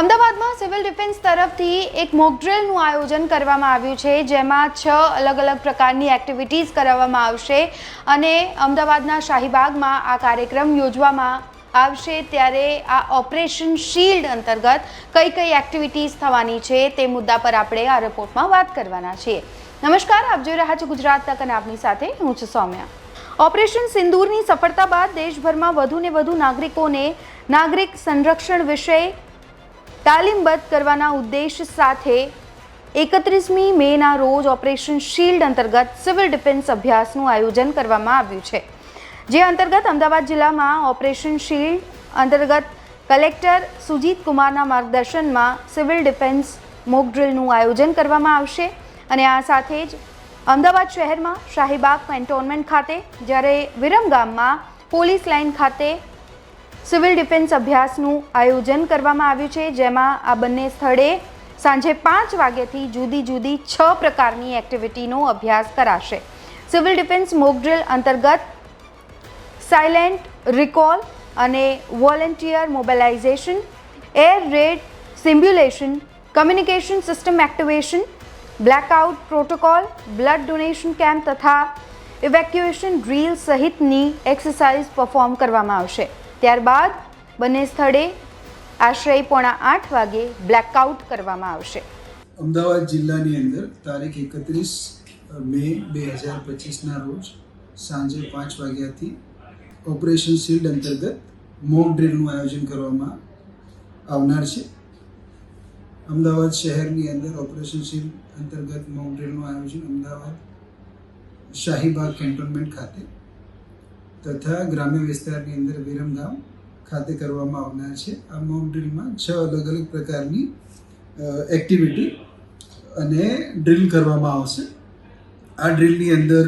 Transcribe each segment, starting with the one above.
અમદાવાદમાં civil defence તરફથી એક મોક ડ્રિલનું આયોજન કરવામાં આવ્યું છે, જેમાં છ અલગ અલગ પ્રકારની એક્ટિવિટીઝ કરાવવામાં આવશે અને અમદાવાદના શાહીબાગમાં આ કાર્યક્રમ યોજવામાં આવશે. ત્યારે આ ઓપરેશન શિલ્ડ અંતર્ગત કઈ કઈ એક્ટિવિટીઝ થવાની છે તે મુદ્દા પર આપણે આ રિપોર્ટમાં વાત કરવાના છીએ. નમસ્કાર, આપ જોઈ રહ્યા છો ગુજરાત તક અને આપની સાથે હું છું સૌમ્યા. ઓપરેશન સિંદૂરની સફળતા બાદ દેશભરમાં વધુને વધુ નાગરિકોને નાગરિક સંરક્ષણ વિશે તાલીમબદ્ધ કરવાના ઉદ્દેશ સાથે એકત્રીસમી મેના રોજ ઓપરેશન શિલ્ડ અંતર્ગત સિવિલ ડિફેન્સ અભ્યાસનું આયોજન કરવામાં આવ્યું છે. જે અંતર્ગત અમદાવાદ જિલ્લામાં ઓપરેશન શિલ્ડ અંતર્ગત કલેક્ટર સુજીત કુમારના માર્ગદર્શનમાં સિવિલ ડિફેન્સ મોક ડ્રિલનું આયોજન કરવામાં આવશે અને આ સાથે જ અમદાવાદ શહેરમાં શાહીબાગ કેન્ટોનમેન્ટ ખાતે જ્યારે વિરમગામમાં પોલીસ લાઇન ખાતે સિવિલ ડિફેન્સ અભ્યાસનું આયોજન કરવામાં આવ્યું છે, જેમાં આ બંને સ્થળે સાંજે પાંચ વાગ્યાથી જુદી જુદી છ પ્રકારની એક્ટિવિટીનો અભ્યાસ કરાશે. સિવિલ ડિફેન્સ મોકડ્રિલ અંતર્ગત સાયલેન્ટ રિકોલ અને volunteer mobilisation, air raid simulation communication system activation, blackout protocol, blood donation camp તથા ઇવેક્યુએશન ડ્રીલ સહિતની એક્સરસાઇઝ પરફોર્મ કરવામાં આવશે. ત્યારબાદ બંને સ્થળે આશરે પોણા આઠ વાગે બ્લેકઆઉટ કરવામાં આવશે. અમદાવાદ જિલ્લાની અંદર તારીખ એકત્રીસ મે બે હજાર પચીસના રોજ સાંજે પાંચ વાગ્યાથી ઓપરેશન શિલ્ડ અંતર્ગત મોક ડ્રિલનું આયોજન કરવામાં આવનાર છે. અમદાવાદ શહેરની અંદર ઓપરેશન શિલ્ડ અંતર્ગત મોક ડ્રિલનું આયોજન અમદાવાદ શાહીબાગ કેન્ટોનમેન્ટ ખાતે તથા ગ્રામ્ય વિસ્તારની અંદર વિરમગામ ખાતે કરવામાં આવનાર છે. આ મોક ડ્રિલમાં છ અલગ અલગ પ્રકારની એક્ટિવિટી અને ડ્રિલ કરવામાં આવશે. આ ડ્રિલની અંદર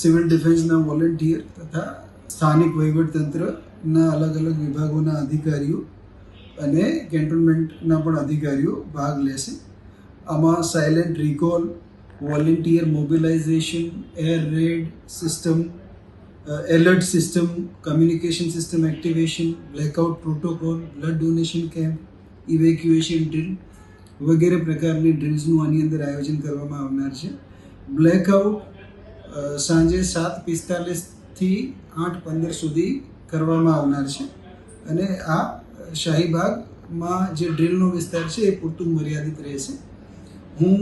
સિવિલ ડિફેન્સના વોલેન્ટિયર તથા સ્થાનિક વહીવટતંત્રના અલગ અલગ વિભાગોના અધિકારીઓ અને કેન્ટોનમેન્ટના પણ અધિકારીઓ ભાગ લેશે. આમાં silent recall volunteer mobilisation air raid system alert system communication system activation blackout protocol blood donation camp evacuation drill વગેરે પ્રકારની ડ્રિલ્સનું આની અંદર આયોજન કરવામાં આવનાર છે. બ્લેકઆઉટ સાંજે સાત પિસ્તાલીસથી આઠ પંદર સુધી કરવામાં આવનાર છે. અને આ શાહીબાગમાં જે ડ્રિલનો વિસ્તાર છે એ પૂરતું મર્યાદિત રહેશે. હું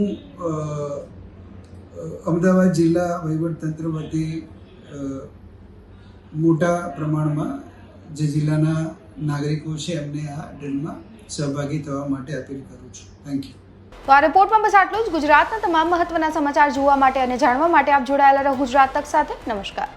અમદાવાદ જિલ્લા વહીવટતંત્ર વતી મોટા પ્રમાણમાં જે જિલ્લાના નાગરિકો છે, એમને આ ડ્રિલમાં સહભાગી થવા માટે અપીલ કરું છું. થેન્ક યુ તો આ રિપોર્ટમાં બસ આટલું જ. ગુજરાતના તમામ મહત્વના સમાચાર જોવા માટે અને જાણવા માટે આપ જોડાયેલા રહો ગુજરાત તક સાથે. નમસ્કાર.